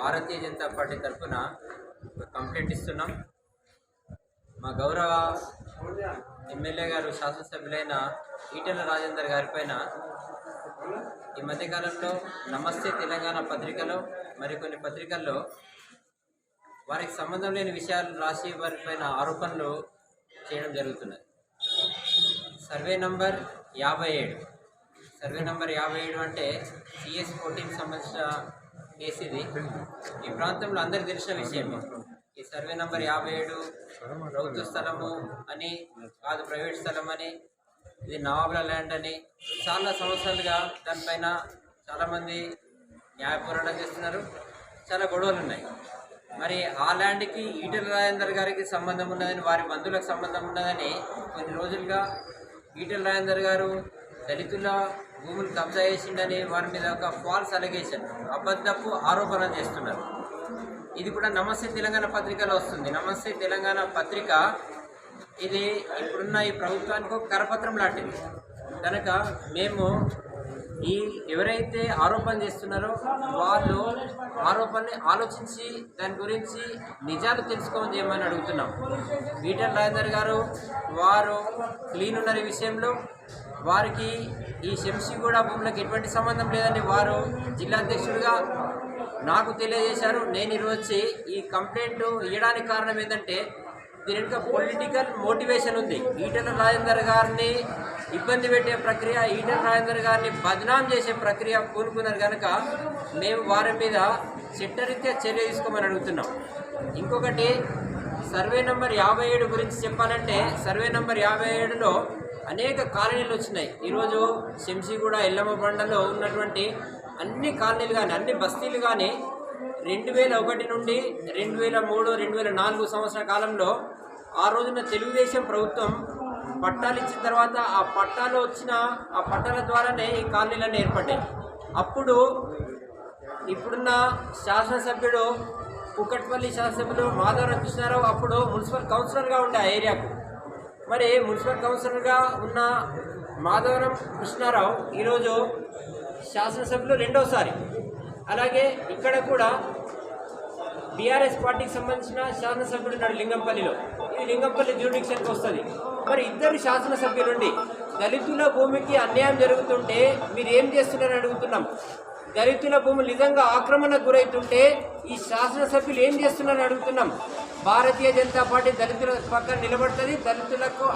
భారతీయ Janata party తరఫున ఒక complaint ఇస్తున్నాం. మా గౌరవ ఎమ్మెల్యే గారు శాసనసభ్యులైన ఈటెల రాజేందర్ గారిపైన ఈ మధ్యకాలంలో నమస్తే తెలంగాణ పత్రికలో మరికొన్ని పత్రికల్లో వారికి సంబంధం లేని విషయాలు రాసి వారిపైన ఆరోపణలు చేయడం జరుగుతున్నది. సర్వే నంబర్ యాభై ఏడు. సర్వే నంబర్ యాభై ఏడు అంటే సిఎస్ ఫోర్టీన్కి సంబంధించిన కేసీది ఈ ప్రాంతంలో అందరికి తెలిసిన విషయమే ఈ సర్వే నంబర్ యాభై ఏడు ప్రభుత్వ స్థలము అని కాదు ప్రైవేట్ స్థలం అని ఇది నవాబుల ల్యాండ్ అని. చాలా సంవత్సరాలుగా దానిపైన చాలామంది న్యాయ పోరాటం చేస్తున్నారు. చాలా గొడవలు ఉన్నాయి. మరి ఆ ల్యాండ్కి ఈటెల రాజేందర్ గారికి సంబంధం ఉన్నదని వారి బంధువులకు సంబంధం ఉన్నదని కొన్ని రోజులుగా ఈటెల రాజేందర్ గారు దళితుల భూములు కబ్జా చేసిండని వారి మీద ఒక ఫాల్స్ అలిగేషన్ అబద్ధపు ఆరోపణ చేస్తున్నారు. ఇది కూడా నమస్తే తెలంగాణ పత్రికలో వస్తుంది. నమస్తే తెలంగాణ పత్రిక ఇది ఇప్పుడున్న ఈ ప్రభుత్వానికి ఒక కరపత్రం లాంటిది. కనుక మేము ఈ ఎవరైతే ఆరోపణ చేస్తున్నారో వాళ్ళు ఆరోపణని ఆలోచించి దాని గురించి నిజాలు తెలుసుకోమని చేయమని అడుగుతున్నాం. బీటర్ రాజేందర్ గారు వారు క్లీన్ ఉన్నారు ఈ విషయంలో. వారికి ఈ శంషిగూడ భూములకు ఎటువంటి సంబంధం లేదని వారు జిల్లా అధ్యక్షుడిగా నాకు తెలియజేశారు. నేను ఈరోజు ఈ కంప్లైంట్ ఇవ్వడానికి కారణం ఏంటంటే దీని వెనుక పొలిటికల్ మోటివేషన్ ఉంది. ఈటల రాజేందర్ గారిని ఇబ్బంది పెట్టే ప్రక్రియ ఈటల రాజేందర్ గారిని బదనాం చేసే ప్రక్రియ పూనుకున్నారు కనుక మేము వారి మీద చట్టరీత్యా చర్య తీసుకోమని అడుగుతున్నాం. ఇంకొకటి సర్వే నెంబర్ యాభై ఏడు గురించి చెప్పాలంటే సర్వే నెంబర్ యాభై ఏడులో అనేక కాలనీలు వచ్చినాయి. ఈరోజు శంషిగూడ ఎల్లమ్మ బండలో ఉన్నటువంటి అన్ని కాలనీలు కానీ అన్ని బస్తీలు కానీ రెండు వేల ఒకటి నుండి రెండు వేల మూడు రెండు వేల నాలుగు సంవత్సరాల కాలంలో ఆ రోజున తెలుగుదేశం ప్రభుత్వం పట్టాలు ఇచ్చిన తర్వాత ఆ పట్టాలు వచ్చిన ఆ పట్టాల ద్వారానే ఈ కాలనీలన్నీ ఏర్పడ్డాయి. అప్పుడు ఇప్పుడున్న శాసనసభ్యుడు కుక్కట్పల్లి శాసనసభ్యులు మాధవరావు కృష్ణారావు అప్పుడు మున్సిపల్ కౌన్సిలర్గా ఉండే ఆ ఏరియాకు మరి మున్సిపల్ కౌన్సిలర్గా ఉన్న మాధవరం కృష్ణారావు ఈరోజు శాసనసభ్యులు రెండోసారి. అలాగే ఇక్కడ కూడా బీఆర్ఎస్ పార్టీకి సంబంధించిన శాసనసభ్యుడు ఉన్నాడు లింగంపల్లిలో. ఇది లింగంపల్లి జ్యూడిక్షన్కి వస్తుంది. మరి ఇద్దరు శాసనసభ్యులుండి దళితుల భూమికి అన్యాయం జరుగుతుంటే మీరు ఏం చేస్తున్నారని అడుగుతున్నాం. దళితుల భూములు నిజంగా ఆక్రమణకు గురవుతుంటే ఈ శాసనసభ్యులు ఏం చేస్తున్నారని అడుగుతున్నాం. భారతీయ జనతా పార్టీ దళితుల పక్కన నిలబడుతుంది. దళితులకు